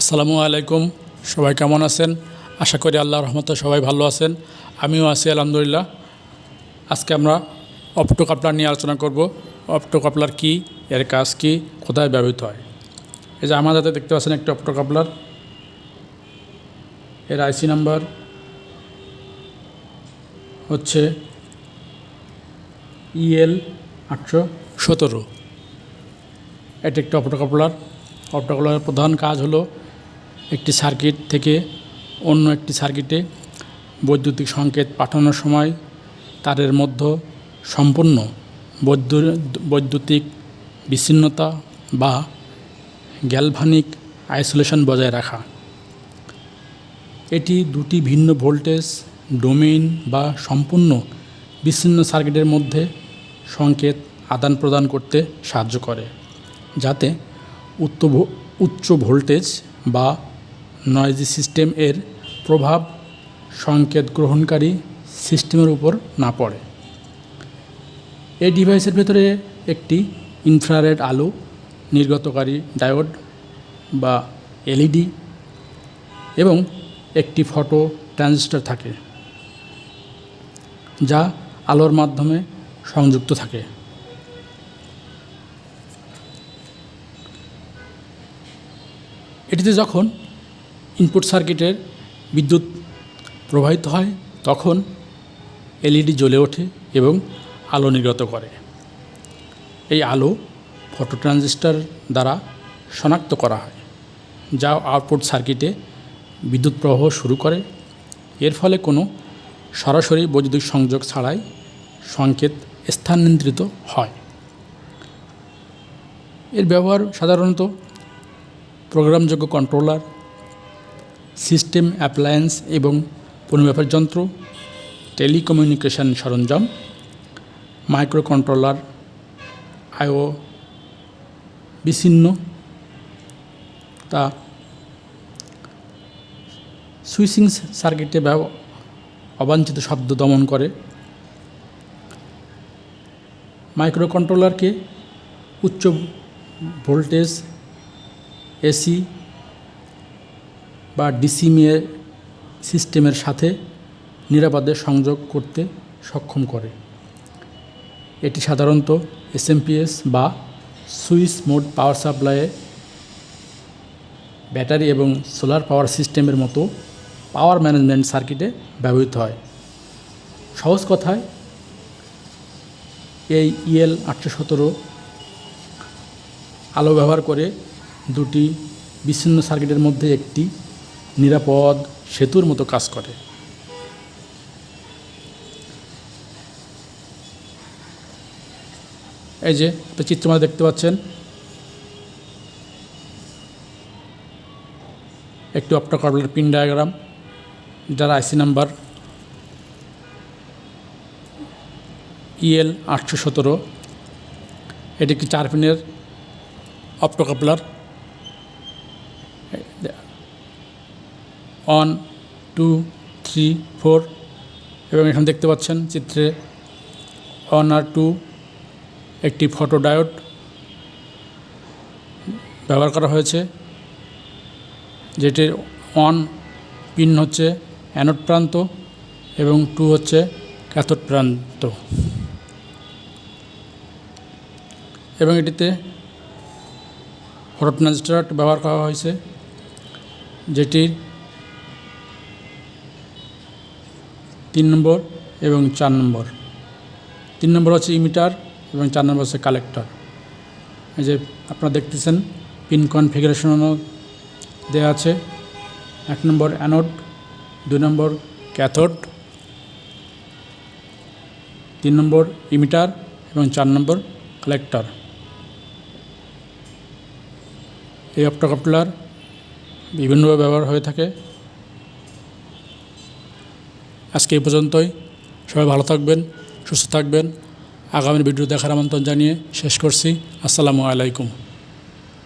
আসসালামু আলাইকুম। সবাই কেমন আছেন? আশা করি আল্লাহ রহমতে সবাই ভালো আছেন। আমিও আছি, আলহামদুলিল্লাহ। আজকে আমরা অপটো কাপলার নিয়ে আলোচনা করব। অপটো কাপলার কী? এর কাজ কী? কোথায় ব্যবহৃত হয়? এই যে আমার হাতে দেখতে পাচ্ছেন একটি অপটো কাপলার এর আইসি নাম্বার হচ্ছে ইএল আটশো সতেরো। এটি একটি অপটো কাপলার অপটো কাপলারের প্রধান কাজ হলো একটি সার্কিট থেকে অন্য একটি সার্কিটে বৈদ্যুতিক সংকেত পাঠানোর সময় তারের মধ্যে সম্পূর্ণ বৈদ্যু- বৈদ্যুতিক বিচ্ছিন্নতা বা গ্যালভানিক আইসোলেশন বজায় রাখা। এটি দুটি ভিন্ন ভোল্টেজ, ডোমেইন বা সম্পূর্ণ বিচ্ছিন্ন সার্কিটের মধ্যে সংকেত আদান প্রদান করতে সাহায্য করে, যাতে উচ্চ ভোল্টেজ বা নয়েজি সিস্টেম এর প্রভাব সংকেত গ্রহণকারী সিস্টেমের উপর না পড়ে। এই ডিভাইসের ভেতরে একটি ইনফ্রারেড আলো, নির্গতকারী ডায়োড বা এলইডি এবং একটি ফটো ট্রানজিস্টর থাকে, যা আলোর মাধ্যমে সংযুক্ত থাকে। এটিতে যখন ইনপুট সার্কিটের বিদ্যুৎ প্রবাহিত হয়, তখন এলইডি জ্বলে ওঠে এবং আলো নির্গত করে। এই আলো ফটো ট্রানজিস্টার দ্বারা শনাক্ত করা হয়, যা আউটপুট সার্কিটে বিদ্যুৎ প্রবাহ শুরু করে। এর ফলে কোনো সরাসরি বৈদ্যুতিক সংযোগ ছাড়াই সংকেত স্থানান্তরিত হয়। এর ব্যবহার সাধারণত প্রোগ্রামযোগ্য কন্ট্রোলার সিস্টেম, অ্যাপ্লায়েন্স এবং পরিমাপের যন্ত্র, টেলিকমিউনিকেশন সরঞ্জাম মাইক্রো কন্ট্রোলার আইও, বিচ্ছিন্ন, তা সুইচিং সার্কিটে অবাঞ্ছিত শব্দ দমন করে। মাইক্রো কন্ট্রোলারকে উচ্চ ভোল্টেজ, এসি বা ডিসিমিএ সিস্টেমের সাথে নিরাপদে সংযোগ করতে সক্ষম করে। এটি সাধারণত এসএমপিএস বা সুইচ মোড পাওয়ার সাপ্লাইয়ে ব্যাটারি এবং সোলার পাওয়ার সিস্টেমের মতো পাওয়ার ম্যানেজমেন্ট সার্কিটে ব্যবহৃত হয়। সহজ কথায়, এই ইএল আটশো সতেরো আলো ব্যবহার করে দুটি বিচ্ছিন্ন সার্কিটের মধ্যে একটি নিরাপদ সেতুর মতো কাজ করে। এই যে আপনি চিত্রমালা দেখতে পাচ্ছেন। একটি অপ্টোকার্বলের পিন ডায়াগ্রাম, যার আইসি নাম্বার ইএল আটশো সতেরো। এটি একটি চার পিনের optocoupler one two three four এবং এখানে দেখতে পাচ্ছেন চিত্রে ওয়ান আর টু একটি ফটো ডায়োড ব্যবহার করা হয়েছে, যেটির অন পিন হচ্ছে অ্যানোড প্রান্ত এবং টু হচ্ছে ক্যাথোড প্রান্ত। এবং এটিতে ফটো ট্রানজিস্টার ব্যবহার করা হয়েছে, যেটির তিন নম্বর এবং চার নম্বর। তিন নম্বর হচ্ছে ইমিটার এবং চার নম্বর হচ্ছে কালেক্টর। এই যে আপনারা দেখতেছেন, পিন কনফিগারেশনও দেওয়া আছে। এক নম্বর অ্যানোড, দুই নম্বর ক্যাথোড, তিন নম্বর ইমিটার এবং চার নম্বর কালেক্টর। এই অপ্টোকাপলার বিভিন্নভাবে ব্যবহার হয়ে থাকে। আজকে এই পর্যন্তই। সবাই ভালো থাকবেন, সুস্থ থাকবেন। আগামী ভিডিও দেখার আমন্ত্রণ জানিয়ে শেষ করছি। আসসালামু আলাইকুম।